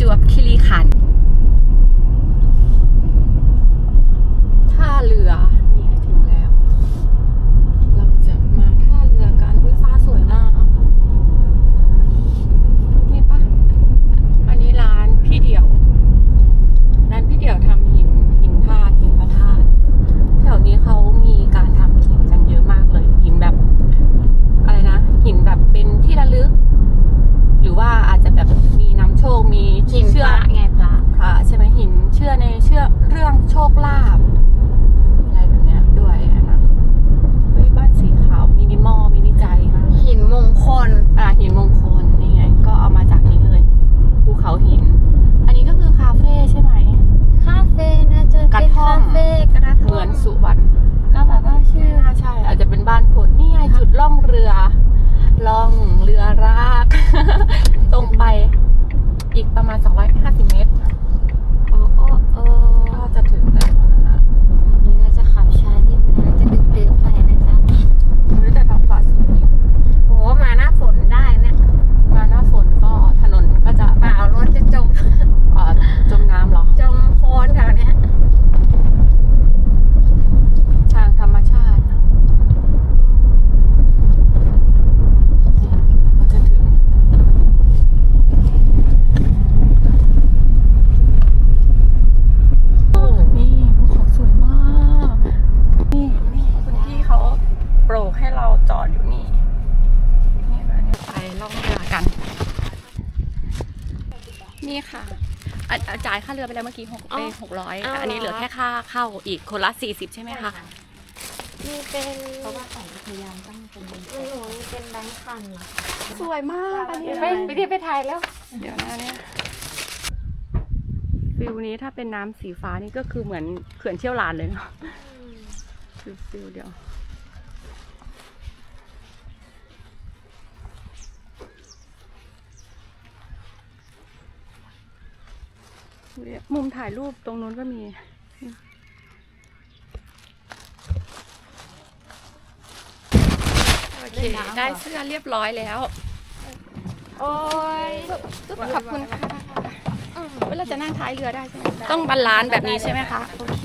จวบคีรีขันท่าเรือ ค่ะจ่ายค่าเรือไปแล้วเมื่อกี้หกเป็นหกร้อยอันนี้เหลือแค่ค่าเข้าอีกคนละสี่สิบใช่ไหมคะมีเป็นเพราะว่าของอุทยามตั้งเป็น หนูมีเป็นแบงค์พันธุ์ะสวยมากอันนี้ไปไปที่ไปถ่ายแล้ว เดี๋ยวนะเนี่ยฟิวนี้ถ้าเป็นน้ำสีฟ้านี่ก็คือเหมือนเขื่อนเชี่ยวหลานเลยเนาะฟิวเดียว มุมถ่ายรูปตรงนู้นก็มี โอเค ได้เสื้อเรียบร้อยแล้ว โอ้ยขอบคุณค่ะเวลาจะนั่งท้ายเรือได้ใช่ไหมต้องบาลานแบบนี้ใช่ไหมคะ โอเค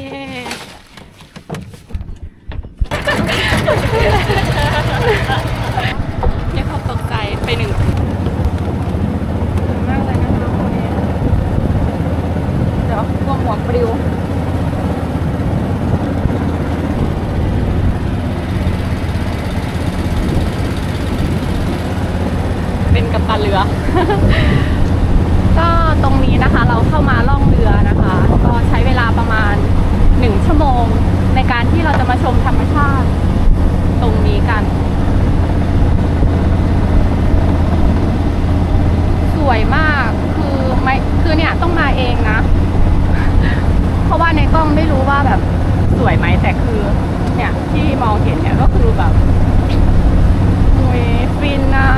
เนี่ยความตกใจไปหนึ่ง ชมธรรมชาติ ตรงนี้กัน สวยมากคือไม่คือเนี่ยต้องมาเองนะ เพราะว่าในกล้องไม่รู้ว่าแบบสวยไหมแต่คือ เนี่ยที่มองเห็นเนี่ยก็คือแบบมวยฟินนะ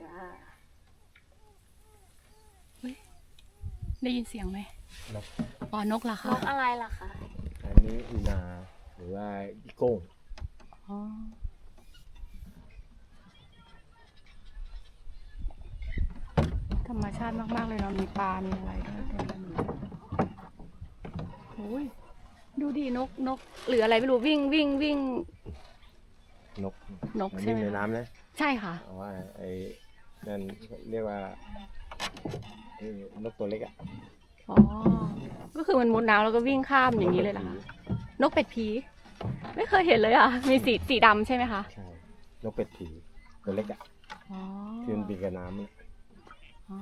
จ้าได้ยินเสียงไหมนกอ๋อนกเหรอนคะกอะไรล่ะคะอันนี้อีนา หรือว่าอีโก้งอ๋อธรรมชาติมาก ๆ เลยเนาะมีปลา มีอะไรด้วยเต็มไปหมดเลยโอ้ยดูดินกนกหรืออะไรไม่รู้วิ่งวิ่งวิ่ง นกนกมันใช่วิ่งไหมในคะน้ำนะใช่ค่ะเอาว่าไอ้นั่นเรียกว่าไอ้นกตัวเล็กอะอ๋อ ก็คือมันมุดน้ำแล้วก็วิ่งข้ามอย่างนี้เลยเหรอคะนกเป็ดผี ไม่เคยเห็นเลยอะ มีสีสีดำใช่ไหมคะ ใช่นกเป็ดผีตัวเล็กอะอ๋อ ที่มันบินกับน้ำอะอ๋อ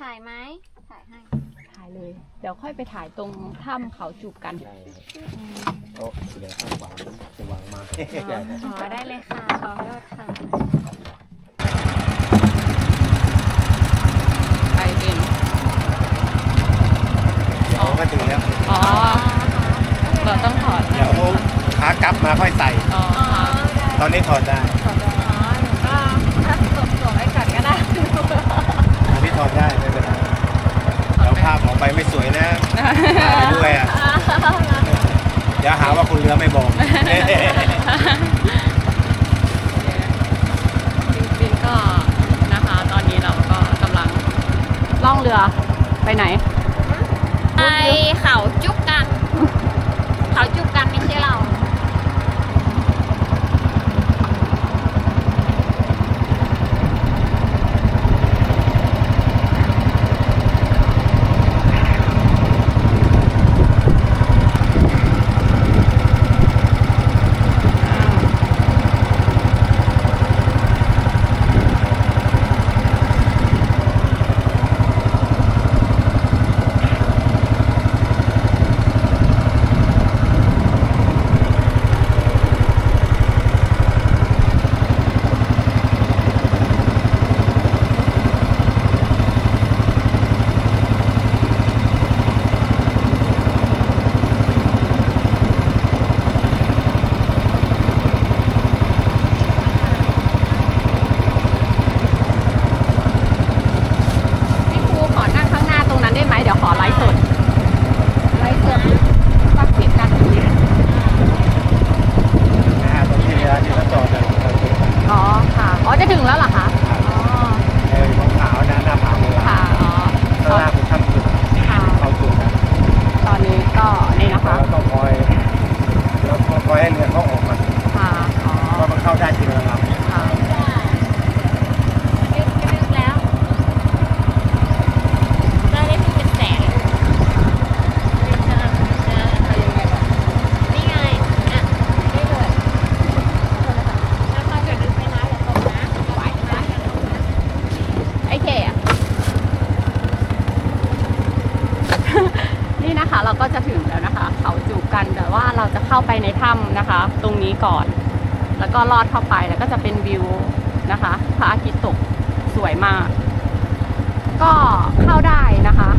ถ่ายไหมถ่ายให้ถ่ายเลย เดี๋ยวค่อยไปถ่ายตรงถ้ำเขาจูบกันใช่ครับอืมโอ้เดี๋ยวข้างขวาจะวางมาอ๋อได้เลยค่ะขอโทษค่ะ ไปเองเดี๋ยวก็ถึงแล้ว อ๋อ เราต้องถอดเดี๋ยวขากลับมาค่อยใส่ อ๋อค่ะตอนนี้ถอดได้ ถอดได้อ๋อหนูก็ถ้าสวมสวมไว้ก่อนก็ได้ ตอนนี้ถอดได้ไม่เป็นไรเดี๋ยวภาพออก ไปไม่สวยนะถ่ายไปด้วยอะเดี๋ยวหาว่าคุณเรือไม่บอกจริงๆก็นะคะ ตอนนี้เราก็กำลังล่องเรือไปไหน ไปเขาจุกกัน เข้าไปในถ้ำนะคะ ตรงนี้ก่อน แล้วก็ลอดเข้าไปแล้วก็จะเป็นวิวนะคะพระอาทิตย์ตกสวยมาก ก็เข้าได้นะคะ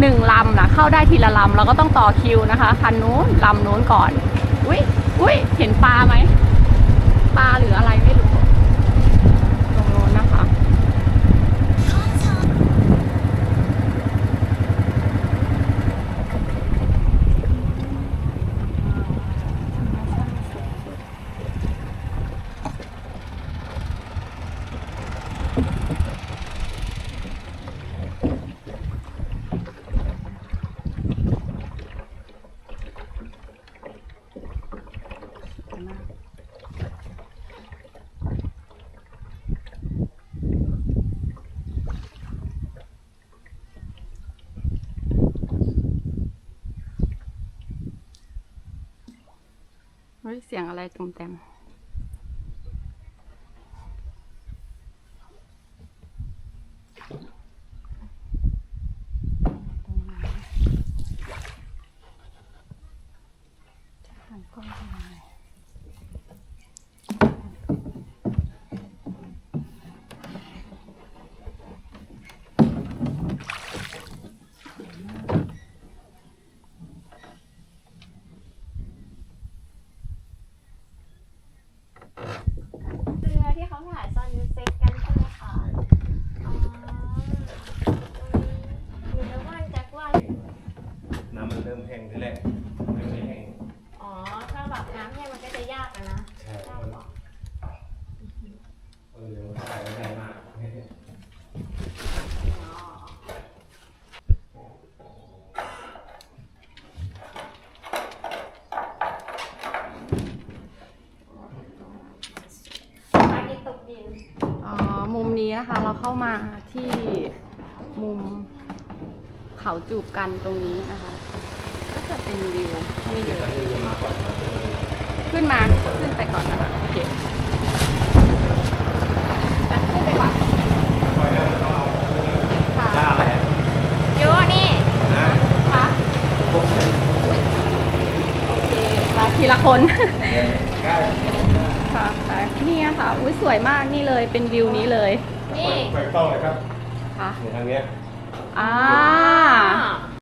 หนึ่งลำนะเข้าได้ทีละลำเราก็ต้องต่อคิวนะคะคันนู้นลำนู้นก่อนอุ้ยอุ้ยเห็นปลาไหมปลาหรืออะไรไม่รู้ ฮ้ย เสียงอะไรตุ่มเต็มจะหันกล้องไปยังไง มุม นี้นะคะ เราเข้ามาที่มุมเขาจูบกันตรงนี้นะคะ ก็จะเป็นวิวนี่เลยขึ้นมาขึ้นไปก่อนนะคะโอเคขึ้นไปก่อนค่ะหน้าอะไรโยนี่ค่ะโอเคมาทีละคนค่ะค่ะนี่ค่ะอุ้ยสวยมากนี่เลยเป็นวิวนี้เลย นี่ไปต้องเลยครับค่ะอยู่ทางเนี้ยอ่า